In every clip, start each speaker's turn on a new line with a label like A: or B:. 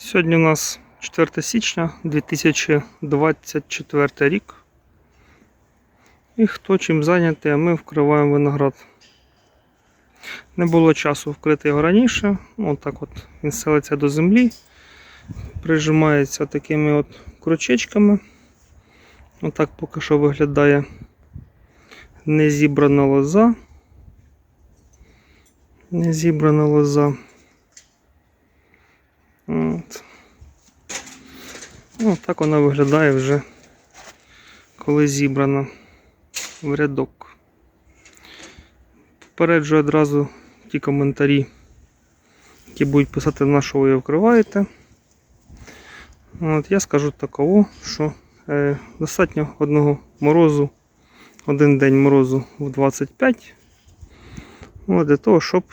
A: Сьогодні у нас 4 січня 2024 рік. І хто чим зайнятий, а ми вкриваємо виноград. Не було часу вкрити його раніше. Ну, Отак от він селиться до землі, прижимається такими от крючечками. Отак поки що виглядає незібрана лоза. Незібрана лоза. Ну, так вона виглядає вже, коли зібрана в рядок. Попереджую одразу ті коментарі, які будуть писати на що ви вкриваєте. От, я скажу таково, що е, достатньо одного морозу, один день морозу в 25, от, для того, щоб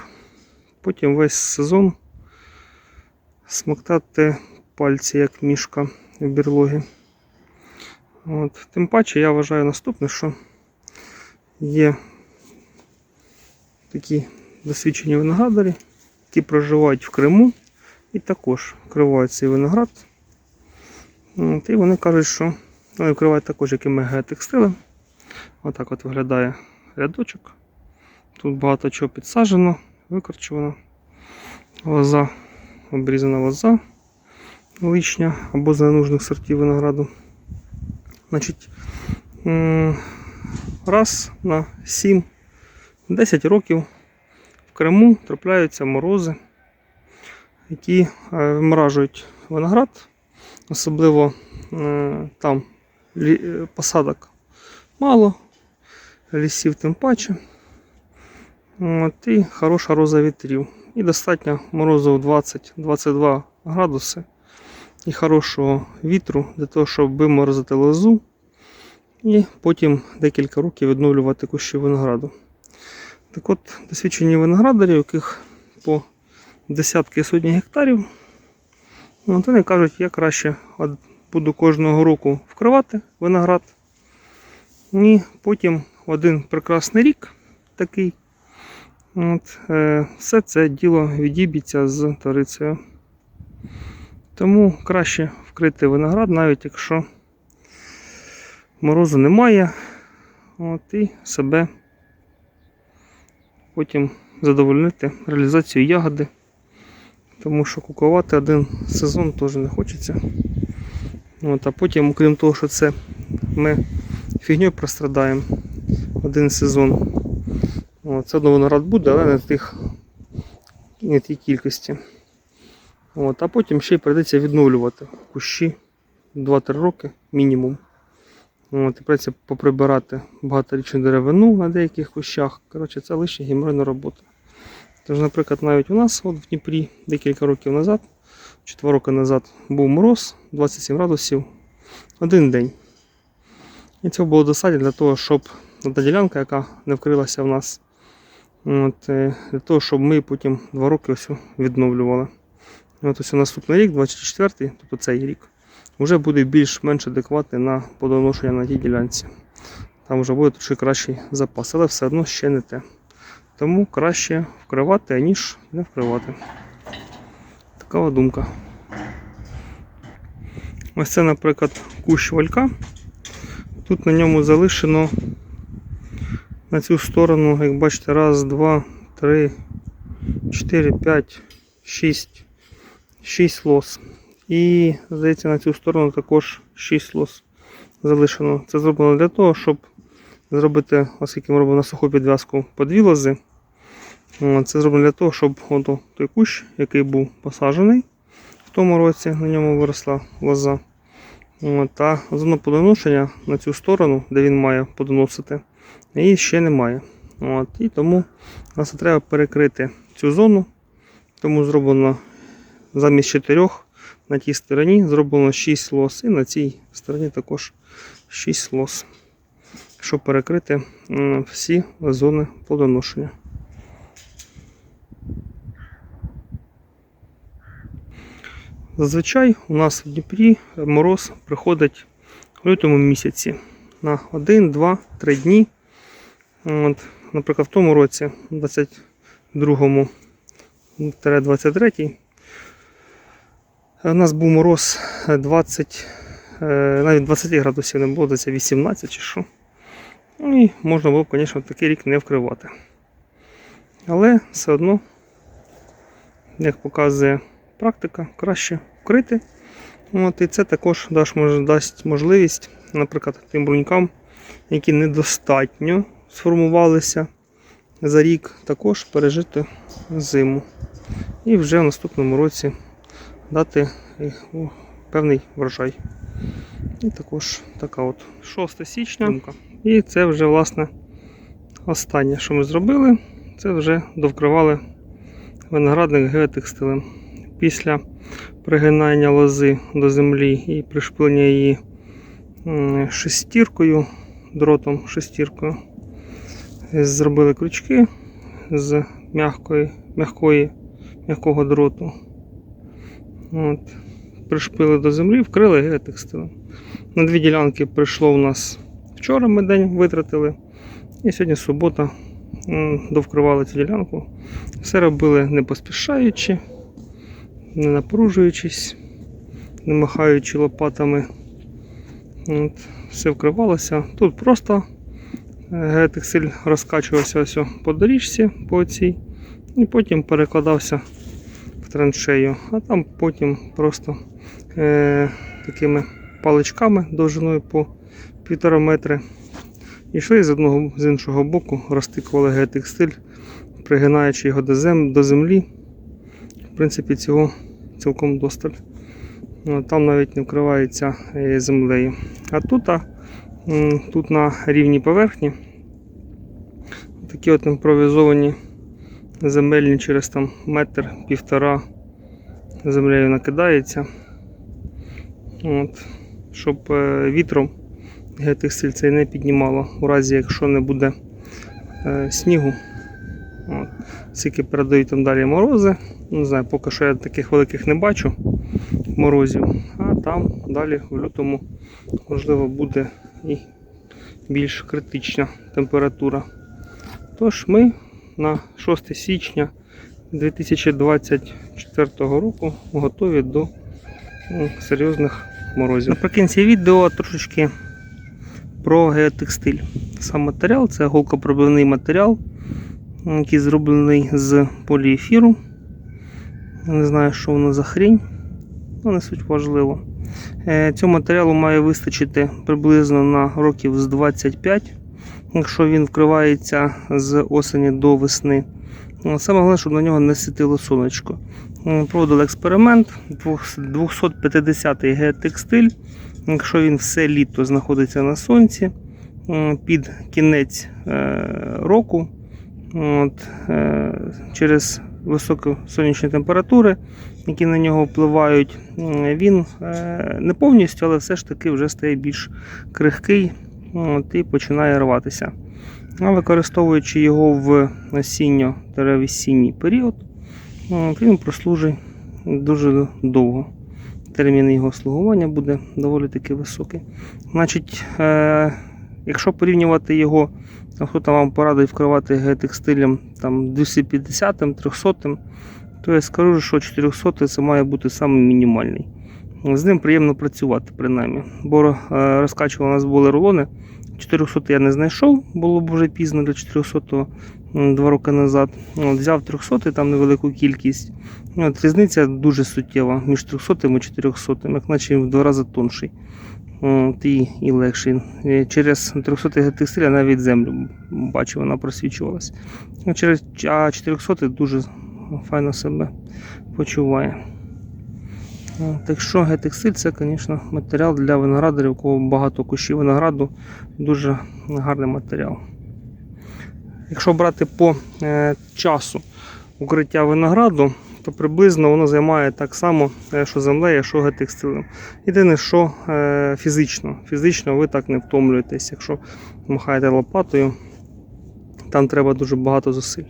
A: потім весь сезон смоктати пальці, як мішка в бірлогі. От. Тим паче я вважаю наступне, що є такі досвідчені виноградарі, які проживають в Криму і також вкривають цей виноград. От. І вони кажуть, що вони вкривають також якими геотекстилем. Отак от виглядає рядочок. Тут багато чого підсаджено, викорчувано. Лоза обрізана лоза лишня або з ненужних сортів винограду. Значить, раз на 7-10 років в Криму трапляються морози, які е, виноград, особливо е, там е, посадок мало, лісів тим паче. От, і хороша роза вітрів. І достатньо морозу в 20-22 градуси і хорошого вітру для того, щоб виморозити лозу і потім декілька років відновлювати кущі винограду. Так от, досвідчені виноградарі, яких по десятки сотні гектарів, ну, вони кажуть, я краще буду кожного року вкривати виноград. І потім один прекрасний рік такий. От, е, все це діло відіб'ється з тарицею. Тому краще вкрити виноград, навіть якщо морозу немає. От, і себе потім задовольнити реалізацію ягоди. Тому що кукувати один сезон теж не хочеться. От, а потім, окрім того, що це ми фігньою прострадаємо один сезон. От, Це одно виноград буде, але не тих не тій кількості. От, а потім ще й прийдеться відновлювати кущі 2-3 роки мінімум. От, і придеться поприбирати багаторічну деревину на деяких кущах. Коротше, це лише геморройна робота. Тож, наприклад, навіть у нас от в Дніпрі декілька років назад, чи 2 роки назад, був мороз 27 градусів один день. І цього було достатньо для того, щоб та ділянка, яка не вкрилася в нас, от, е, для того, щоб ми потім 2 роки ось відновлювали. І От ось наступний рік, 24-й, тобто цей рік, вже буде більш-менш адекватний на подоношення на тій ділянці. Там вже буде трошки кращий запас, але все одно ще не те. Тому краще вкривати, ніж не вкривати. Така думка. Ось це, наприклад, кущ валька. Тут на ньому залишено на цю сторону, як бачите, раз, два, три, чотири, п'ять, шість, шість лос. І, здається, на цю сторону також 6 лос залишено. Це зроблено для того, щоб зробити, оскільки ми робимо на суху підв'язку по дві лози. Це зроблено для того, щоб ото той кущ, який був посаджений в тому році, на ньому виросла лоза. Та зону подоношення на цю сторону, де він має подоносити, її ще немає. От, і тому нас треба перекрити цю зону. Тому зроблено замість чотирьох на тій стороні зроблено 6 лос, і на цій стороні також 6 лос, щоб перекрити всі зони плодоношення. Зазвичай у нас в Дніпрі мороз приходить в лютому місяці на 1, 2, 3 дні. От, наприклад, в тому році, 22-23, У нас був мороз е, 20, е, навіть 20 градусів не було, десь 18 чи що. Ну і можна було б, звісно, такий рік не вкривати. Але все одно, як показує практика, краще вкрити. От, і це також дасть можливість, наприклад, тим брунькам, які недостатньо сформувалися за рік, також пережити зиму. І вже в наступному році дати е, певний врожай. І також така от 6 січня. І це вже власне останнє, що ми зробили. Це вже довкривали виноградник геотекстилем. Після пригинання лози до землі і пришпилення її шестіркою, дротом шестіркою. Зробили крючки з м'якої, м'якого дроту. От. Пришпили до землі, вкрили геотекстилем. На дві ділянки прийшло у нас вчора ми день витратили. І сьогодні субота довкривали цю ділянку. Все робили не поспішаючи, не напружуючись, не махаючи лопатами. От, все вкривалося. Тут просто е, геотекстиль розкачувався ось по доріжці по цій, і потім перекладався траншею, а там потім просто е, такими паличками довжиною по півтора метри. І йшли з одного з іншого боку, розтикували геотекстиль, пригинаючи його до, зем, до землі. В принципі, цього цілком досталь. Ну, Там навіть не вкривається е, землею. А тут, а, тут на рівній поверхні такі от імпровізовані земельні через там метр, півтора землею накидається. От, щоб е, вітром геотекстиль цей не піднімало, у разі якщо не буде е, снігу. От. Скільки передають там далі морози. Не знаю, поки що я таких великих не бачу морозів. А там далі в лютому можливо буде і більш критична температура. Тож ми на 6 січня 2024 року готові до ну, серйозних морозів. Наприкінці відео трошечки про геотекстиль. Сам матеріал це голкопробивний матеріал, який зроблений з поліефіру. Не знаю, що воно за хрінь, але не суть важливо. Е, Цього матеріалу має вистачити приблизно на років з 25, якщо він вкривається з осені до весни. Ну, Саме головне, щоб на нього не світило сонечко. Проводили експеримент 250-й геотекстиль. Якщо він все літо знаходиться на сонці, під кінець е, року, от, е, через високі сонячні температури, які на нього впливають, він е, не повністю, але все ж таки вже стає більш крихкий от, і починає рватися. А використовуючи його в осінньо-весінній період, от, він прослужить дуже довго термін його слугування буде доволі таки високий. Значить, е, якщо порівнювати його, а хто там вам порадить вкривати геотекстилем там 250 300 то я скажу, що 400 це має бути саме мінімальний. З ним приємно працювати, принаймні. Бо е, розкачували у нас були рулони. 400 я не знайшов, було б вже пізно для 400 два роки назад. От, взяв 300 там невелику кількість. От, різниця дуже суттєва між 300 і 400, як наче в два рази тонший. От, і, і легший. Е, Через 300 геотекстиля навіть землю бачив, вона просвічувалась. А 400 дуже файно себе почуває. О, Так що геотекстиль це, звісно, матеріал для виноградарів, у кого багато кущів винограду, дуже гарний матеріал. Якщо брати по е, часу укриття винограду, то приблизно воно займає так само, е, що землею, що геотекстилем. Єдине, що е, фізично. Фізично ви так не втомлюєтесь. Якщо махаєте лопатою, там треба дуже багато зусиль.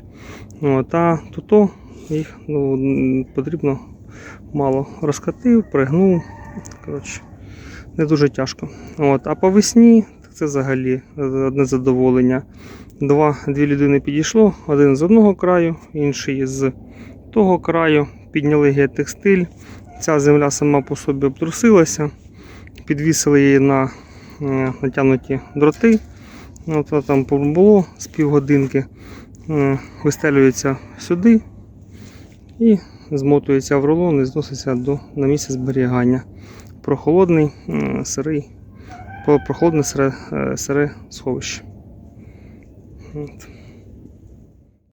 A: От, а тут їх ну, потрібно мало розкатив, пригнув. Коротше, не дуже тяжко. От, а по весні це взагалі одне задоволення. Два, дві людини підійшло, один з одного краю, інший з того краю. Підняли геотекстиль, ця земля сама по собі обтрусилася, підвісили її на е, натягнуті дроти. От там було з півгодинки, е, вистелюється сюди і змотується в рулон і зноситься до, на місце зберігання. Прохолодний, сирий, прохолодне сире, е, сире сховище. От.